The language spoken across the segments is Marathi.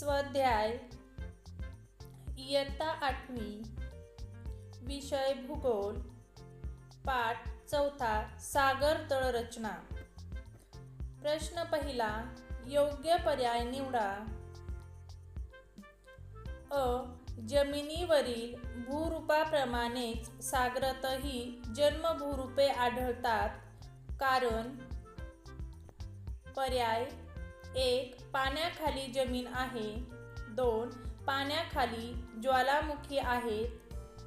स्वाध्याय इयत्ता आठवी विषय भूगोल पाठ चौथा सागर तळरचना. प्रश्न पहिला योग्य पर्याय निवडा. अ. जमिनीवरील भूरूपाप्रमाणेच सागरातही जन्मभूरूपे आढळतात कारण पर्याय एक पाण्याखाली जमीन आहे. दोन पाण्याखाली ज्वालामुखी आहेत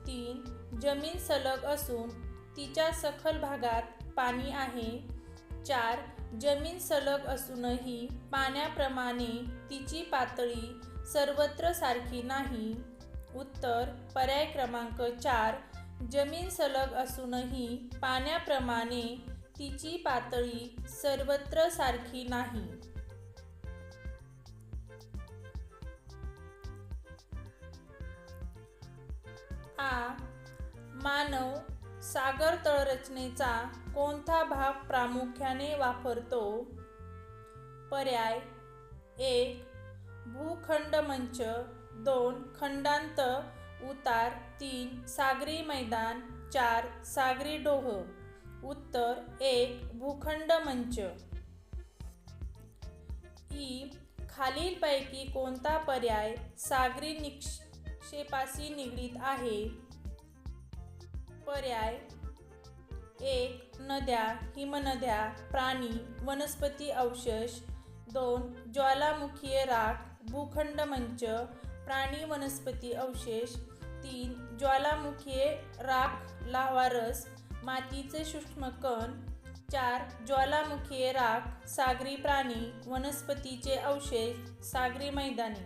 तीन जमीन सलग असून तिच्या सखल भागात पाणी आहे. चार जमीन सलग असूनही पाण्याप्रमाणे तिची पातळी सर्वत्र सारखी नाही. उत्तर पर्याय क्रमांक चार जमीन सलग असूनही पाण्याप्रमाणे तिची पातळी सर्वत्र सारखी नाही. आ मानव सागर तळरचनेचा कोणता भाग प्रामुख्याने वापरतो? पर्याय एक भूखंड मंच. दोन खंडांत उतार. तीन सागरी मैदान. चार सागरी डोह. उत्तर एक भूखंड मंच. ई खालीलपैकी कोणता पर्याय सागरी निक्ष निक्षेपाशी निगडीत आहे. पर्याय एक नद्या हिमनद्या प्राणी वनस्पती अवशेष. दोन ज्वालामुखीय राख भूखंड मंच प्राणी वनस्पती अवशेष. तीन ज्वालामुखीय राख लावारस मातीचे सूक्ष्म कण चार ज्वालामुखीय राख सागरी प्राणी वनस्पतीचे अवशेष सागरी मैदाने.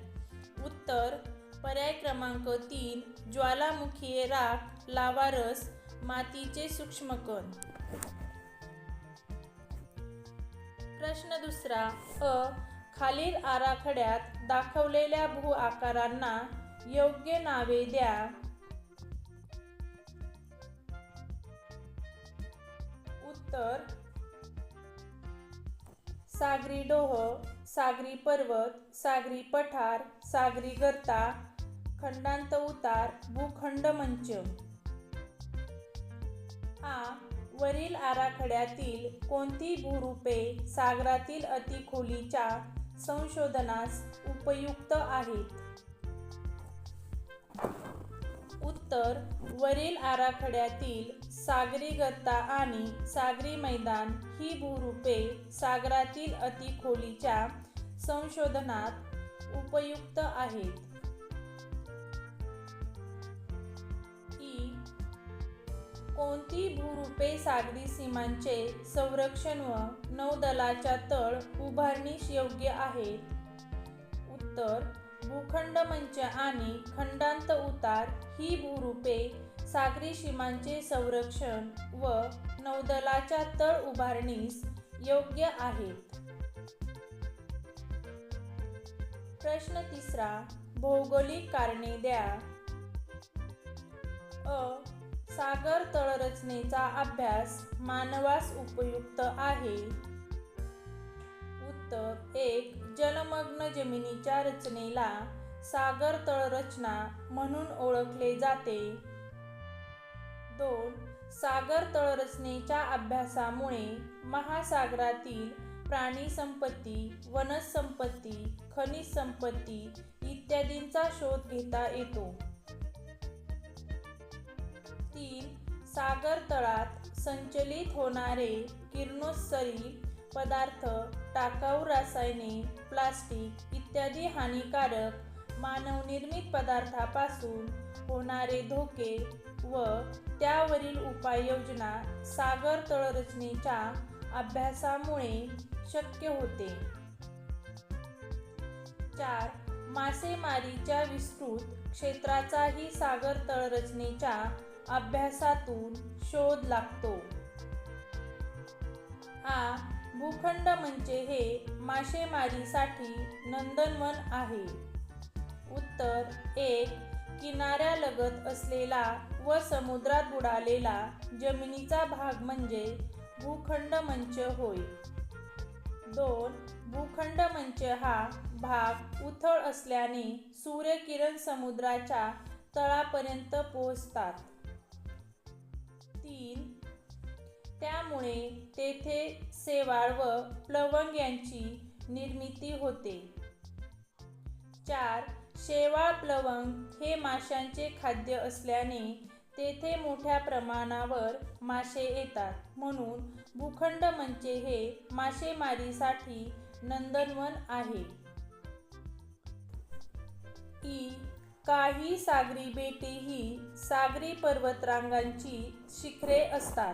उत्तर पर्याय क्रमांक तीन ज्वालामुखीय राख लावारस मातीचे सूक्ष्म कण प्रश्न दुसरा अ खालील आराखड्यात दाखवलेल्या भू आकारांना योग्य नावे द्या. उत्तर सागरी डोह सागरी पर्वत सागरी पठार सागरी गर्ता खंडांत उतार भूखंड मंच. आ वरील आराखड्यातील कोणती भूरूपे सागरातील अतिखोलीच्या संशोधनास उपयुक्त आहेत? उत्तर वरील आराखड्यातील सागरी गत्ता आणि सागरी मैदान ही भूरूपे सागरातील अतिखोलीच्या संशोधनात उपयुक्त आहेत. कोणती भूरूपे सागरी सीमांचे संरक्षण व नौदलाच्या तळ उभारणीस योग्य आहेत उत्तर भूखंड मंच आणि खंडांत उतार ही भूरूपे सागरी सीमांचे संरक्षण व नौदलाच्या तळ उभारणीस योग्य आहेत. प्रश्न तिसरा भौगोलिक कारणे द्या. सागर तळरचनेचा अभ्यास मानवास उपयुक्त आहे. उत्तर एक जलमग्न जमिनीच्या रचनेला सागर तळरचना म्हणून ओळखले जाते. दोन सागर तळरचनेच्या अभ्यासामुळे महासागरातील प्राणी संपत्ती वनसंपत्ती खनिज संपत्ती इत्यादींचा शोध घेता येतो. तीन सागर तळात संचलित होणारे किरणोत्सरी पदार्थ टाकाऊ रसायने प्लास्टिक इत्यादी हानिकारक मानवनिर्मित पदार्थापासून होणारे धोके व त्यावरील उपाययोजना सागर तळरचनेच्या अभ्यासामुळे शक्य होते. चार मासेमारीच्या विस्तृत क्षेत्राचाही सागर तळरचनेच्या अभ्यासातून शोध लागतो. आ भूखंड म्हणजे हे मासेमारीसाठी नंदनवन आहे. उत्तर एक किनाऱ्यालगत असलेला व समुद्रात बुडालेला जमिनीचा भाग म्हणजे भूखंड मंच होय. दोन भूखंड मंच हा भाग उथळ असल्याने सूर्यकिरण समुद्राच्या तळापर्यंत पोहोचतात. तीन. त्यामुळे तेथे शेवाळ व प्लवंग यांची निर्मिती होते. चार. शेवाळ प्लवंग हे माशांचे खाद्य असल्याने तेथे मोठ्या प्रमाणावर मासे येतात. म्हणून भूखंड म्हणजे हे मासेमारीसाठी नंदनवन आहे. ई. काही सागरी बेटे ही सागरी पर्वतरांगांची शिखरे असतात.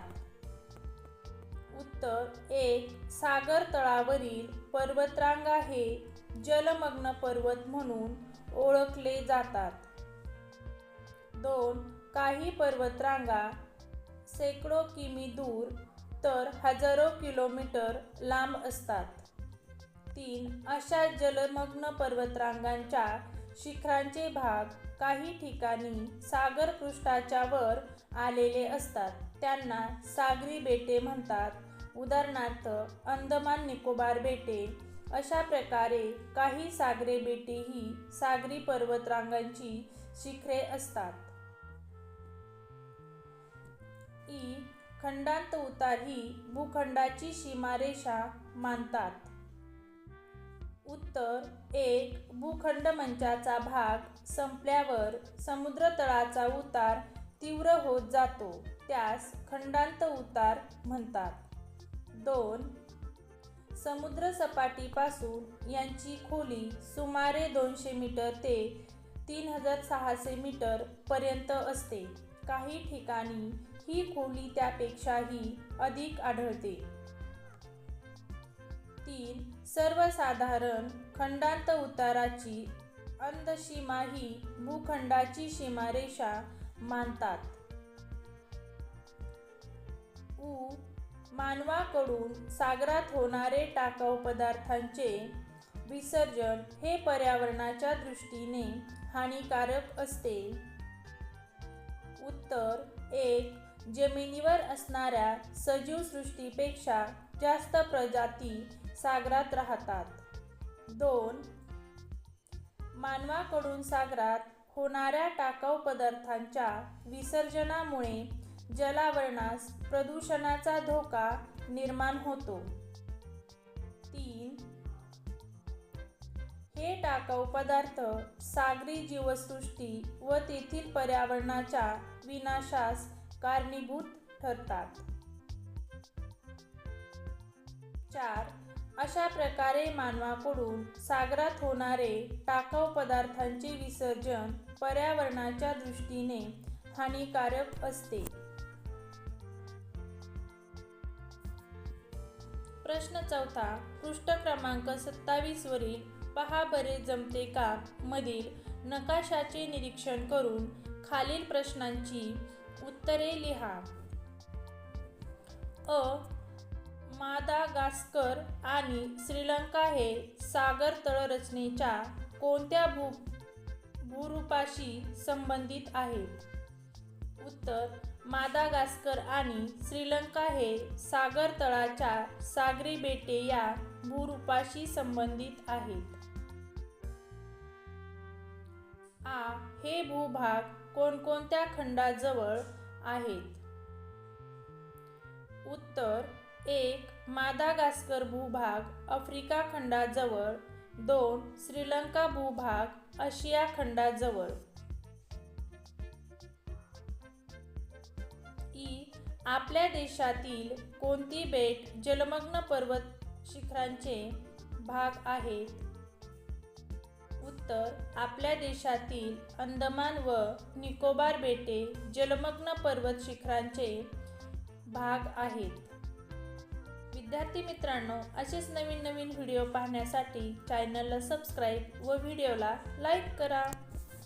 उत्तर एक सागर तळावरील पर्वतरांगा हे जलमग्न पर्वत म्हणून ओळखले जातात. दोन काही पर्वतरांगा शेकडो किमी दूर तर हजारो किलोमीटर लांब असतात. तीन अशा जलमग्न पर्वतरांगांच्या शिखरांचे भाग काही ठिकाणी सागर पृष्ठाच्या वर आलेले असतात. त्यांना सागरी बेटे म्हणतात. उदाहरणार्थ अंदमान निकोबार बेटे. अशा प्रकारे काही सागरी बेटे ही सागरी पर्वतरांगांची शिखरे असतात. ई खंडांत उतार ही भूखंडाची सीमारेषा मानतात. उत्तर एक भूखंड मंचाचा भाग संपल्यावर समुद्र तळाचा उतार तीव्र होत जातो त्यास खंडांत उतार म्हणतात. दोन समुद्र सपाटीपासून यांची खोली सुमारे दोनशे मीटर ते तीन हजार सहाशे मीटर पर्यंत असते. काही ठिकाणी ही खोली त्यापेक्षाही अधिक आढळते. तीन सर्वसाधारण खंडांत उताराची अंधसीमा ही भूखंडाची सीमारेषा मानतात. उ मानवाकडून सागरात होणारे टाकाऊ पदार्थांचे विसर्जन हे पर्यावरणाच्या दृष्टीने हानिकारक असते. उत्तर एक जमिनीवर असणाऱ्या सजीव सृष्टीपेक्षा जास्त प्रजाती सागरात राहतात. दोन मानवाकडून सागरात होणाऱ्या टाकाऊ पदार्थांच्या विसर्जनामुळे जलावरणास प्रदूषणाचा धोका निर्माण होतो. तीन हे टाकाऊ पदार्थ सागरी जीवसृष्टी व तेथील पर्यावरणाच्या विनाशास कारणीभूत ठरतात. चार अशा प्रकारे मानवाकडून सागरात होणारे टाकाऊ पदार्थांचे विसर्जन पर्यावरणाच्या दृष्टीने हानिकारक असते. प्रश्न चौथा पृष्ठ क्रमांक सत्तावीस वरील पहा बरे जमते का? मधील नकाशाचे निरीक्षण करून खालील प्रश्नांची उत्तरे लिहा. अ मादागास्कर आणि श्रीलंका हे सागर तळरचनेच्या कोणत्या भू भूरूपाशी संबंधित आहेत? उत्तर मादागास्कर आणि श्रीलंका हे सागर तळाच्या सागरी बेटे या भूरूपाशी संबंधित आहेत. आ हे भूभाग कोणकोणत्या खंडाजवळ आहेत? उत्तर एक मादागास्कर भूभाग आफ्रिका खंडाजवळ दोन श्रीलंका भूभाग आशिया खंडाजवळ. ई आपल्या देशातील कोणती बेट जलमग्न पर्वत शिखरांचे भाग आहेत? उत्तर आपल्या देशातील अंदमान व निकोबार बेटे जलमग्न पर्वत शिखरांचे भाग आहेत. विद्यार्थी मित्रांनो असेच नवीन नवीन व्हिडिओ पाहण्यासाठी चॅनलला सबस्क्राईब व व्हिडिओला लाईक करा.